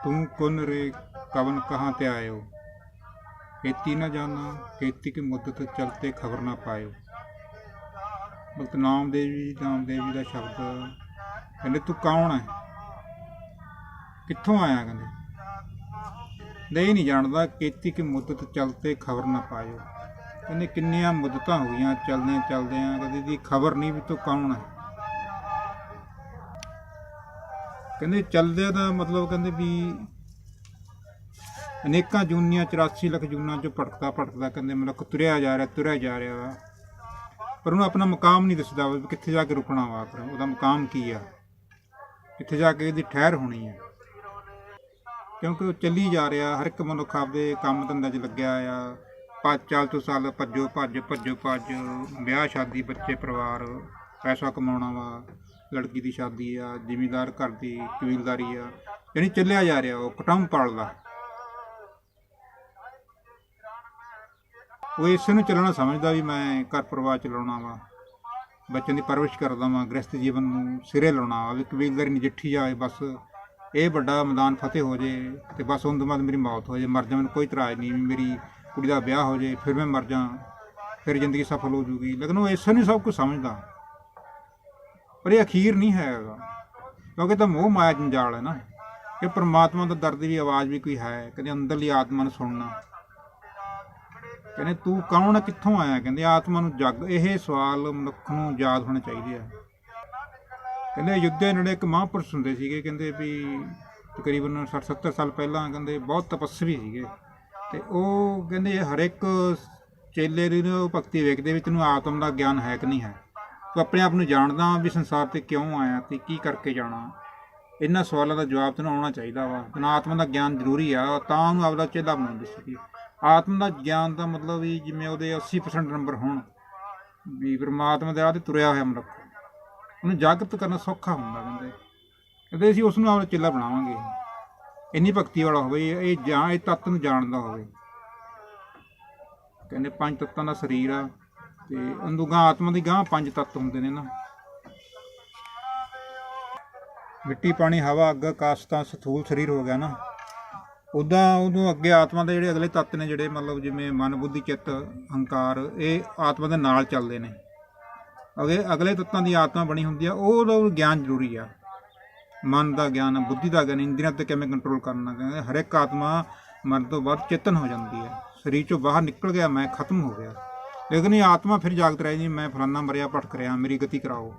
तुम कौन रे कवन कहाँ ते आए हो खेती न जाना खेती की मुद्दत चलते खबर ना पायो ਬਲਤ ਨਾਮਦੇਵ ਜੀ ਨਾਮਦੇਵ ਜੀ ਦਾ ਸ਼ਬਦ ਕਹਿੰਦੇ ਤੂੰ ਕੌਣ ਹੈ ਕਿੱਥੋਂ ਆਇਆ ਕਹਿੰਦੇ ਨਹੀਂ ਨਹੀਂ ਜਾਣਦਾ ਕੀਤੀ ਕੀ ਮੁੱਦਤ ਚਲਤੇ ਖਬਰ ਨਾ ਪਾਇਓ ਕਹਿੰਦੇ ਕਿੰਨੀਆਂ ਮੁੱਦਤਾਂ ਹੋ ਗਈਆਂ ਚਲਦਿਆਂ ਚਲਦਿਆਂ ਕਦੇ ਦੀ ਖਬਰ ਨਹੀਂ ਵੀ ਤੂੰ ਕੌਣ ਹੈ ਕਹਿੰਦੇ ਚਲਦਿਆਂ ਦਾ ਮਤਲਬ ਕਹਿੰਦੇ ਵੀ ਅਨੇਕਾਂ ਜੂਨੀਆਂ 84 ਲੱਖ ਜੂਨਾਂ ਚੋਂ ਭਟਕਦਾ ਭਟਕਦਾ ਕਹਿੰਦੇ ਮਨੁੱਖ ਤੁਰਿਆ ਜਾ ਰਿਹਾ, ਤੁਰਿਆ ਜਾ ਰਿਹਾ ਵਾ। ਪਰ ਉਹਨੂੰ ਆਪਣਾ ਮਕਾਮ ਨਹੀਂ ਦਿਸਦਾ ਵੀ ਕਿੱਥੇ ਜਾ ਕੇ ਰੁਕਣਾ ਵਾ ਆਖਰ ਉਹਦਾ ਮਕਾਮ ਕੀ ਆ? ਕਿੱਥੇ ਜਾ ਕੇ ਇਹਦੀ ਠਹਿਰ ਹੋਣੀ ਆ? ਕਿਉਂਕਿ ਉਹ ਚੱਲੀ ਜਾ ਰਿਹਾ, ਹਰ ਇੱਕ ਮਨੁੱਖ ਆਪਦੇ ਕੰਮ ਧੰਦੇ 'ਚ ਲੱਗਿਆ ਆ। ਪੰਜ ਚਾਲ ਤੋਂ ਸਾਲ ਭੱਜੋ, ਭੱਜ ਭੱਜੋ, ਭੱਜ, ਵਿਆਹ, ਸ਼ਾਦੀ, ਬੱਚੇ, ਪਰਿਵਾਰ, ਪੈਸਾ ਕਮਾਉਣਾ ਵਾ। ਲੜਕੀ ਦੀ ਸ਼ਾਦੀ ਆ, ਜ਼ਿਮੀਂਦਾਰ ਘਰ ਦੀ ਕਬੀਲਦਾਰੀ ਆ, ਯਾਨੀ ਚੱਲਿਆ ਜਾ ਰਿਹਾ ਉਹ ਕੁਟੰਬ ਪਾਲਦਾ। ਉਹ ਇਸ ਨੂੰ ਚੱਲਣਾ ਸਮਝਦਾ ਵੀ ਮੈਂ ਘਰ ਪਰਿਵਾਰ ਚਲਾਉਣਾ ਵਾ, ਬੱਚਿਆਂ ਦੀ ਪਰਵਰਿਸ਼ ਕਰਦਾ ਵਾਂ, ਗ੍ਰਸਥ ਜੀਵਨ ਨੂੰ ਸਿਰੇ ਲਾਉਣਾ ਵਾ, ਵੀ ਕਬੀਲਦਾਰੀ ਨਜਿੱਠੀ ਜਾਏ ਬਸ ਇਹ ਵੱਡਾ ਮੈਦਾਨ ਫਤਿਹ ਹੋ ਜੇ ਤੇ ਬਸ ਉਹਨਾਂ ਤੋਂ ਬਾਅਦ ਮੇਰੀ ਮੌਤ ਹੋ ਜੇ, ਮਰ ਜਾ ਮੈਨੂੰ ਕੋਈ ਇਤਰਾਜ਼ ਨਹੀਂ ਵੀ ਮੇਰੀ ਕੁੜੀ ਦਾ ਵਿਆਹ ਹੋ ਜੇ, ਫਿਰ ਮੈਂ ਮਰ ਜਾ, ਫਿਰ ਜ਼ਿੰਦਗੀ ਸਫਲ ਹੋ ਜੂਗੀ। ਲੇਕਿਨ ਉਹ ਇਸ ਨੂੰ ਸਭ ਕੁਝ ਸਮਝਦਾ। ਪਰ ਇਹ ਅਖੀਰ ਨਹੀਂ ਹੈਗਾ ਕਿਉਂਕਿ ਤਾਂ ਮੋਹ ਮਾਇਆ ਜੰਜਾਲ ਹੈ ਨਾ। ਇਹ ਪ੍ਰਮਾਤਮਾ ਦਾ ਦਰਦ ਦੀ ਆਵਾਜ਼ ਵੀ ਕੋਈ ਹੈ। ਕਹਿੰਦੇ ਅੰਦਰਲੀ ਆਤਮਾ ਨੂੰ ਸੁਣਨਾ। ਕਹਿੰਦੇ ਤੂੰ ਕੌਣ ਕਿੱਥੋਂ ਆਇਆ? ਕਹਿੰਦੇ ਆਤਮਾ ਨੂੰ ਜਗ। ਇਹ ਸਵਾਲ ਮਨੁੱਖ ਨੂੰ ਯਾਦ ਹੋਣੇ ਚਾਹੀਦੇ ਆ। ਕਹਿੰਦੇ ਯੁੱਧੇ ਨੇੜੇ ਇੱਕ ਮਹਾਂਪੁਰਸ਼ ਹੁੰਦੇ ਸੀਗੇ। ਕਹਿੰਦੇ ਵੀ ਤਕਰੀਬਨ 60 70 ਸਾਲ ਪਹਿਲਾਂ ਕਹਿੰਦੇ ਬਹੁਤ ਤਪਸਵੀ ਸੀਗੇ। ਤੇ ਉਹ ਕਹਿੰਦੇ ਹਰ ਇੱਕ ਚੇਲੇ ਦੀ ਭਗਤੀ ਵੇਖਦੇ ਵੀ ਤੈਨੂੰ ਆਤਮ ਦਾ ਗਿਆਨ ਹੈ ਕਿ ਨਹੀਂ ਹੈ। ਤੂੰ ਆਪਣੇ ਆਪ ਨੂੰ ਜਾਣਦਾ ਵੀ ਸੰਸਾਰ ਤੇ ਕਿਉਂ ਆਇਆ ਤੇ ਕੀ ਕਰਕੇ ਜਾਣਾ? ਇਹਨਾਂ ਸਵਾਲਾਂ ਦਾ ਜਵਾਬ ਤੈਨੂੰ ਆਉਣਾ ਚਾਹੀਦਾ ਵਾ। ਤੈਨੂੰ ਆਤਮਾ ਦਾ ਗਿਆਨ ਜ਼ਰੂਰੀ ਆ, ਤਾਂ ਉਹਨੂੰ ਆਪਦਾ ਚੇਲਾ ਬਣਾਉਂਦੇ ਸੀਗੇ ਆਤਮ ਦਾ ਗਿਆਨ ਦਾ ਮਤਲਬ ਵੀ ਜਿਵੇਂ ਉਹਦੇ 80% ਨੰਬਰ ਹੋਣ। ਵੀ ਪਰਮਾਤਮਾ ਦੇ ਰਾਹ ਤੇ ਤੁਰਿਆ ਹੋਇਆ ਮਨੁੱਖ। ਉਹਨੂੰ ਜਾਗਰਤ ਕਰਨਾ ਸੌਖਾ ਹੁੰਦਾ ਕਹਿੰਦੇ ਕਹਿੰਦੇ ਅਸੀਂ ਉਸ ਨੂੰ ਆਪਣਾ ਚੇਲਾ ਬਣਾਵਾਂਗੇ। ਇੰਨੀ ਭਗਤੀ ਵਾਲਾ ਹੋਵੇ, ਇਹ ਜਾਂ, ਇਹ ਤੱਤ ਨੂੰ ਜਾਣਦਾ ਹੋਵੇ। ਕਹਿੰਦੇ ਪੰਜ ਤੱਤਾਂ ਦਾ ਸਰੀਰ ਆ। ਤੇ ਉਹਨੂੰ ਗਾਂ ਆਤਮਾ ਦੀ ਗਾਂ ਪੰਜ ਤੱਤ ਹੁੰਦੇ ਨੇ ਨਾ। ਮਿੱਟੀ ਪਾਣੀ ਹਵਾ ਅੱਗ ਆਕਾਸ਼ ਤਾਂ ਸਥੂਲ ਸਰੀਰ ਹੋ ਗਿਆ ਨਾ। ਉਦਾਂ ਉਹਨੂੰ ਅੱਗੇ ਆਤਮਾ ਦੇ ਜਿਹੜੇ ਅਗਲੇ ਤੱਤ ਨੇ ਜਿਹੜੇ ਮਤਲਬ ਜਿਵੇਂ ਮਨ ਬੁੱਧੀ ਚਿੱਤ ਹੰਕਾਰ ਇਹ ਆਤਮਾ ਦੇ ਨਾਲ ਚੱਲਦੇ ਨੇ। ਅਗੇ ਅਗਲੇ ਤੱਤਾਂ ਦੀ ਆਤਮਾ ਬਣੀ ਹੁੰਦੀ ਆ ਉਹ ਉਹਦਾ ਗਿਆਨ ਜ਼ਰੂਰੀ ਆ। ਮਨ ਦਾ ਗਿਆਨ ਬੁੱਧੀ ਦਾ ਗਿਆਨ ਇੰਦਰੀਆਂ ਤੇ ਕਿਵੇਂ ਕੰਟਰੋਲ ਕਰਨਾ ਕਹਿੰਦੇ ਹਰ ਇੱਕ ਆਤਮਾ ਮਰਨ ਤੋਂ ਬਾਅਦ ਚੇਤਨ ਹੋ ਜਾਂਦੀ ਹੈ ਸਰੀਰ ਚੋਂ ਬਾਹਰ ਨਿਕਲ ਗਿਆ ਮੈਂ ਖਤਮ ਹੋ ਗਿਆ। ਲੇਕਿਨ ਇਹ ਆਤਮਾ ਫਿਰ ਜਾਗਤ ਰਹੀ ਜੀ, ਮੈਂ ਫਲਾਨਾ ਮਰਿਆ ਭਟਕ ਰਿਹਾ ਮੇਰੀ ਗਤੀ ਕਰਾਓ।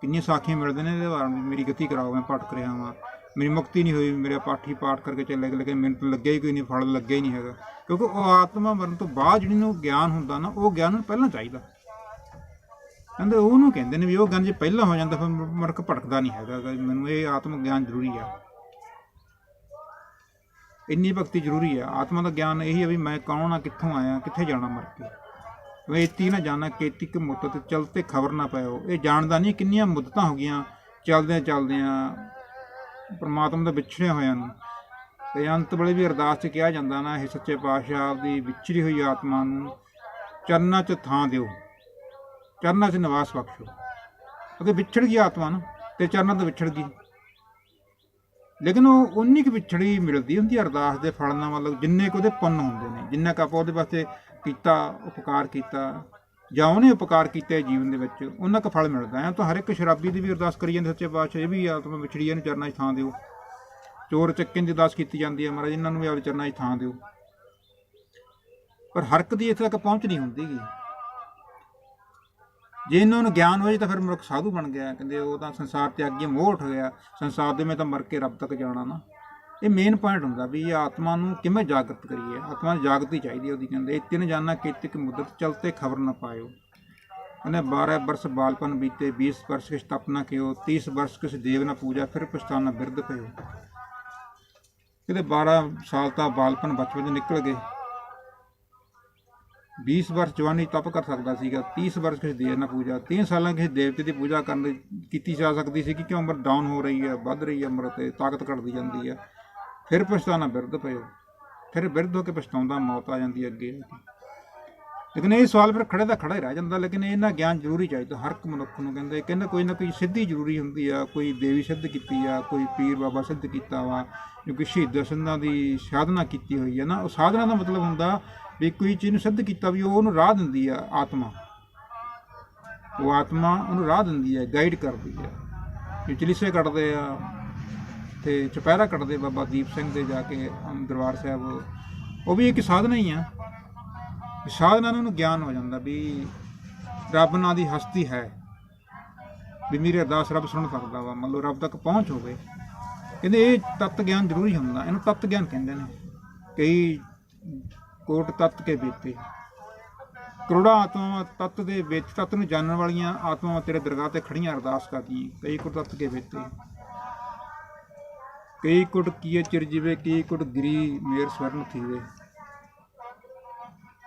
ਕਿੰਨੀਆਂ ਸਾਖੀਆਂ ਮਿਲਦੇ ਨੇ ਇਹਦੇ ਬਾਰੇ, ਮੇਰੀ ਗਤੀ ਕਰਾਓ, ਮੈਂ ਭਟਕ ਰਿਹਾ ਹਾਂ ਮੇਰੀ ਮੁਕਤੀ ਨਹੀਂ ਹੋਈ, ਮੇਰਾ ਪਾਠੀ ਪਾਠ ਕਰਕੇ ਚੱਲੇ ਲੇਕਿਨ ਮਿੰਟ ਲੱਗਿਆ ਹੀ ਕੋਈ ਨਹੀਂ, ਫਲ ਲੱਗਿਆ ਹੀ ਨਹੀਂ ਹੈਗਾ। ਕਿਉਂਕਿ ਉਹ ਆਤਮਾ ਮਰਨ ਤੋਂ ਬਾਅਦ ਜਿਹੜੀ ਨੂੰ ਗਿਆਨ ਹੁੰਦਾ ਨਾ, ਉਹ ਗਿਆਨ ਨੂੰ ਪਹਿਲਾਂ ਚਾਹੀਦਾ। ਕਹਿੰਦੇ ਉਹਨੂੰ ਕਹਿੰਦੇ ਨੇ ਵੀ ਉਹ ਗਿਆਨ ਜੇ ਪਹਿਲਾਂ ਹੋ ਜਾਂਦਾ, ਫਿਰ ਮਰਕ ਭਟਕਦਾ ਨਹੀਂ ਹੈਗਾ। ਮੈਨੂੰ ਇਹ ਆਤਮ ਗਿਆਨ ਜ਼ਰੂਰੀ ਆ। ਇੰਨੀ ਭਗਤੀ ਜ਼ਰੂਰੀ ਹੈ ਆਤਮਾ ਦਾ ਗਿਆਨ ਇਹੀ ਹੈ ਵੀ ਮੈਂ ਕੌਣ ਆ, ਕਿੱਥੋਂ ਆਇਆ, ਕਿੱਥੇ ਜਾਣਾ ਮਰ ਕੇ। ਵੇ ਇਤੀ ਨਾ ਜਾਣਾ, ਕੇਤੀ ਕਿ ਮੁੱਦਤ ਚਲਤੇ ਖਬਰ ਨਾ ਪਾਇਓ। ਇਹ ਜਾਣਦਾ ਨਹੀਂ ਕਿੰਨੀਆਂ ਮੁੱਦਤਾਂ ਹੋ ਗਈਆਂ ਚਲਦਿਆਂ ਚੱਲਦਿਆਂ, ਪਰਮਾਤਮਾ ਦੇ ਵਿਛੜਿਆ ਹੋਇਆਂ ਨੂੰ। ਤੇ ਅੰਤ ਵੇਲੇ ਵੀ ਅਰਦਾਸ 'ਚ ਕਿਹਾ ਜਾਂਦਾ ਨਾ, ਇਹ ਸੱਚੇ ਪਾਤਸ਼ਾਹ ਦੀ ਵਿਛੜੀ ਹੋਈ ਆਤਮਾ ਨੂੰ ਚਰਨਾਂ 'ਚ ਥਾਂ ਦਿਓ। ਚਰਨਾਂ 'ਚ ਨਿਵਾਸ ਬਖਸ਼ੋ। ਕਿਉਂਕਿ ਵਿਛੜ ਗਈ ਆਤਮਾ ਨਾ, ਤੇ ਚਰਨਾਂ ਤੋਂ ਵਿਛੜ ਗਈ। ਲੇਕਿਨ ਉਹ ਉਨੀ ਕੁ ਵਿਛੜੀ ਮਿਲਦੀ ਹੁੰਦੀ ਅਰਦਾਸ ਦੇ ਫਲ ਨਾਲ, ਮਤਲਬ ਜਿੰਨੇ ਕੁ ਉਹਦੇ ਪੁੰਨ ਹੁੰਦੇ ਨੇ, ਜਿੰਨਾ ਕੁ ਆਪਾਂ ਉਹਦੇ ਵਾਸਤੇ ਕੀਤਾ, ਉਪਕਾਰ ਕੀਤਾ, ਜਾਂ ਉਹਨੇ ਉਪਕਾਰ ਕੀਤਾ ਜੀਵਨ ਦੇ ਵਿੱਚ, ਉਹਨਾਂ ਕੁ ਫਲ ਮਿਲਦਾ ਹੈ। ਤਾਂ ਹਰ ਇੱਕ ਸ਼ਰਾਬੀ ਦੀ ਵੀ ਅਰਦਾਸ ਕਰੀ ਜਾਂਦੇ, ਸੱਚੇ ਪਾਤਸ਼ਾਹ, ਇਹ ਵੀ ਆਤਮਾ ਵਿਛੜੀਆਂ ਨੂੰ ਚਰਨਾਂ 'ਚ ਥਾਂ ਦਿਓ। ਚੋਰ ਚੱਕੇ ਦੀ ਅਰਦਾਸ ਕੀਤੀ ਜਾਂਦੀ ਹੈ ਮਹਾਰਾਜ, ਇਹਨਾਂ ਨੂੰ ਵੀ ਆਪਣੇ ਚਰਨਾਂ 'ਚ ਥਾਂ ਦਿਓ। ਪਰ ਹਰ ਦੀ ਇੱਥੇ ਤੱਕ ਪਹੁੰਚ ਨਹੀਂ ਹੁੰਦੀ ਗੀ। ਜੇ ਇਹਨਾਂ ਨੂੰ ਗਿਆਨ ਹੋ ਤਾਂ ਫਿਰ ਮਨੁੱਖ ਸਾਧੂ ਬਣ ਗਿਆ। ਕਹਿੰਦੇ ਉਹ ਤਾਂ ਸੰਸਾਰ ਤੇ ਅੱਗੇ ਮੋਹ ਉੱਠ ਗਿਆ। ਸੰਸਾਰ ਦੇ ਮੈਂ ਤਾਂ ਮਰ ਕੇ ਰੱਬ ਤੱਕ ਜਾਣਾ ਨਾ। ਇਹ ਮੇਨ ਪੁਆਇੰਟ ਹੁੰਦਾ ਵੀ ਇਹ ਆਤਮਾ ਨੂੰ ਕਿਵੇਂ ਜਾਗਰਤ ਕਰੀਏ। ਆਤਮਾ ਨੂੰ ਜਾਗਤੀ ਚਾਹੀਦੀ ਉਹਦੀ। ਕਹਿੰਦੇ ਤਿੰਨ ਜਾਨਾਂ ਕੀਤੇ ਕਿ ਮੁਦਤ ਚਲਤੇ ਖਬਰ ਨਾ ਪਾਇਓ। ਕਹਿੰਦੇ 12 ਬਰਸ ਬਾਲਪਨ ਬੀਤੇ 20 ਬਰਸ ਕਿਸ ਤਪਨਾ ਕਿਓ 30 ਬਰਸ ਕਿਸ ਦੇਵ ਨਾ ਪੂਜਾ, ਫਿਰ ਪਛਤਾਨਾ ਬਿਰਧ ਪਇਓ ਕਹਿੰਦੇ 12 ਸਾਲ ਤਾਂ ਬਾਲਪਨ ਬਚਪਨ ਚ ਨਿਕਲ ਗਏ। 20 ਵਰਸ਼ ਜਵਾਨੀ ਤਪ ਕਰ ਸਕਦਾ ਸੀਗਾ 30 ਵਰਸ਼ ਕਿਸੇ ਦੇਵ ਨਾਲ ਪੂਜਾ 3 ਸਾਲਾਂ ਕਿਸੇ ਦੇਵਤੇ ਦੀ ਪੂਜਾ ਕਰਨ ਦੀ ਕੀਤੀ ਜਾ ਸਕਦੀ ਸੀ ਕਿ ਕਿਉਂ ਉਮਰ ਡਾਊਨ ਹੋ ਰਹੀ ਹੈ, ਵੱਧ ਰਹੀ ਹੈ ਉਮਰ ਤੇ, ਤਾਕਤ ਘਟਦੀ ਜਾਂਦੀ ਹੈ। ਫਿਰ ਪਛਤਾਣਾ ਬਿਰਧ ਪਇਓ ਫਿਰ ਬਿਰਧ ਹੋ ਕੇ ਪਛਤਾਉਂਦਾ ਮੌਤ ਆ ਜਾਂਦੀ ਹੈ ਅੱਗੇ ਲੇਕਿਨ ਇਹ ਸਵਾਲ ਫਿਰ ਖੜੇ ਦਾ ਖੜਾ ਹੀ ਰਹਿ ਜਾਂਦਾ, ਲੇਕਿਨ ਇਹਨਾਂ ਗਿਆਨ ਜ਼ਰੂਰੀ ਚਾਹੀਦਾ, ਹਰ ਇੱਕ ਮਨੁੱਖ ਨੂੰ ਕਹਿੰਦੇ ਕਹਿੰਦਾ ਕੋਈ ਨਾ ਕੋਈ ਸਿੱਧੀ ਜ਼ਰੂਰੀ ਹੁੰਦੀ ਆ, ਕੋਈ ਦੇਵੀ ਸਿੱਧ ਕੀਤੀ ਆ, ਕੋਈ ਪੀਰ ਬਾਬਾ ਸਿੱਧ ਕੀਤਾ ਵਾ, ਜੋ ਕਿ ਸ਼ਹੀਦ ਸਿੰਘਾਂ ਦੀ ਸਾਧਨਾ ਕੀਤੀ ਹੋਈ ਹੈ ਨਾ, ਉਹ ਸਾਧਨਾ ਦਾ ਮਤਲਬ ਹੁੰਦਾ ਵੀ ਕੋਈ ਚੀਜ਼ ਨੂੰ ਸਿੱਧ ਕੀਤਾ ਵੀ ਉਹ ਉਹਨੂੰ ਰਾਹ ਦਿੰਦੀ ਆ ਆਤਮਾ। ਉਹ ਆਤਮਾ ਉਹਨੂੰ ਰਾਹ ਦਿੰਦੀ ਹੈ ਗਾਈਡ ਕਰਦੀ ਹੈ ਜੇ ਚਲੀਸੇ ਕੱਟਦੇ ਆ ਤੇ ਚੁਪਹਿਰਾ ਕੱਟਦੇ ਬਾਬਾ ਦੀਪ ਸਿੰਘ ਦੇ ਜਾ ਕੇ ਦਰਬਾਰ ਸਾਹਿਬ। ਉਹ ਵੀ ਇੱਕ ਸਾਧਨਾ ਹੀ ਆ। ਸਾਧਨਾ ਨਾਲ ਉਹਨੂੰ ਗਿਆਨ ਹੋ ਜਾਂਦਾ ਵੀ ਰੱਬ ਨਾਂ ਦੀ ਹਸਤੀ ਹੈ। ਵੀ ਮੇਰੀ ਅਰਦਾਸ ਰੱਬ ਸੁਣ ਸਕਦਾ ਵਾ, ਮੰਨ ਲਓ ਰੱਬ ਤੱਕ ਪਹੁੰਚ ਹੋਵੇ। ਕਹਿੰਦੇ ਇਹ ਤਤ ਗਿਆਨ ਜ਼ਰੂਰੀ ਹੁੰਦਾ, ਇਹਨੂੰ ਤਤ ਗਿਆਨ ਕਹਿੰਦੇ ਨੇ। ਕਈ ਕੋਟ ਤਤ ਕੇ ਬੀਤੇ। ਕਰੋੜਾਂ ਆਤਮਾਵਾਂ ਤਤ ਦੇ ਵਿੱਚ ਤਤ ਨੂੰ ਜਾਣਨ ਵਾਲੀਆਂ ਆਤਮਾਵਾਂ ਤੇਰੇ ਦਰਗਾਹ ਤੇ ਖੜੀਆਂ ਅਰਦਾਸ ਕਰਦੀਆਂ ਕਈ ਕੁਟ ਤਤ ਕੇ ਬੀਤੇ। ਕਈ ਕੁਟ ਕੀਏ ਚਿਰ ਜਿਵੇ, ਕਈ ਕੁਟ ਗਰੀ ਮੇਰ ਸਵਰਨ ਥੀਵੇ।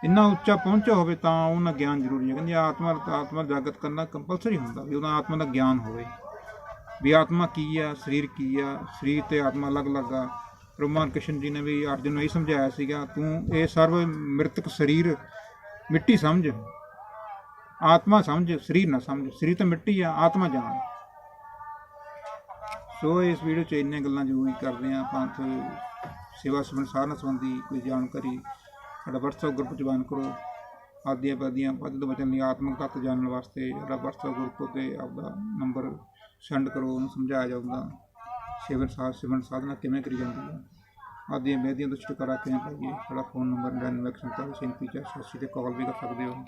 ਇੰਨਾ ਉੱਚਾ ਪਹੁੰਚਾ ਹੋਵੇ ਤਾਂ ਉਹਨਾਂ ਗਿਆਨ ਜ਼ਰੂਰੀ ਹੈ। ਕਹਿੰਦੇ ਆਤਮਾ ਆਤਮਾ ਜਾਗਤ ਕਰਨਾ ਕੰਪਲਸਰੀ ਹੁੰਦਾ ਵੀ ਉਹਦਾ ਆਤਮਾ ਦਾ ਗਿਆਨ ਹੋਵੇ। ਵੀ ਆਤਮਾ ਕੀ ਆ, ਸਰੀਰ ਕੀ ਆ, ਸਰੀਰ ਤੇ ਆਤਮਾ ਅਲੱਗ-ਅਲੱਗ ਆ। ਰੋਮਾਨ ਕ੍ਰਿਸ਼ਨ ਜੀ ਨੇ ਵੀ ਅਰਜੁਨ ਨੂੰ ਇਹ ਸਮਝਾਇਆ ਸੀਗਾ, ਤੂੰ ਇਹ ਸਰਵ ਮ੍ਰਿਤਕ ਸਰੀਰ ਮਿੱਟੀ ਸਮਝ, ਆਤਮਾ ਸਮਝ, ਸਰੀਰ ਨਾ ਸਮਝ। ਸਰੀਰ ਤਾਂ ਮਿੱਟੀ ਆ, ਆਤਮਾ ਜਾਣ ਸੋ ਇਸ ਵੀਡੀਓ 'ਚ ਇੰਨੀਆਂ ਗੱਲਾਂ ਜ਼ਰੂਰੀ ਕਰਦੇ ਆ ਪੰਥ ਸੇਵਾ ਸੰਬੰਧ, ਸਾਧਨਾ ਸੰਬੰਧੀ ਕੋਈ ਜਾਣਕਾਰੀ ਸਾਡਾ WhatsApp ਗਰੁੱਪ ਜੁਆਇਨ ਕਰੋ। ਆਦੀਆਂ ਪਾਦੀਆਂ ਪਦ ਤੋਂ ਬਚਣ ਲਈ ਆਤਮਿਕ ਤੱਤ ਜਾਣਨ ਵਾਸਤੇ ਸਾਡਾ WhatsApp ਗਰੁੱਪ ਤੇ ਆਪਦਾ ਨੰਬਰ ਸੈਂਡ ਕਰੋ, ਉਹਨੂੰ ਸਮਝਾਇਆ ਜਾਊਗਾ। ਸੇਵਨ ਸਾਧ ਸਿਮਰਨ ਸਾਧਨਾ ਕਿਵੇਂ ਕਰੀ ਜਾਂਦੀ ਹੈ? ਆਦੀਆਂ ਬੇਦੀਆਂ ਤੋਂ ਛੁਟਕਾਰਾ ਕਿਵੇਂ ਪਾਈਏ? ਸਾਡਾ ਫੋਨ ਨੰਬਰ 9947373480 ਤੇ ਕਾਲ ਵੀ ਕਰ ਸਕਦੇ ਹੋ।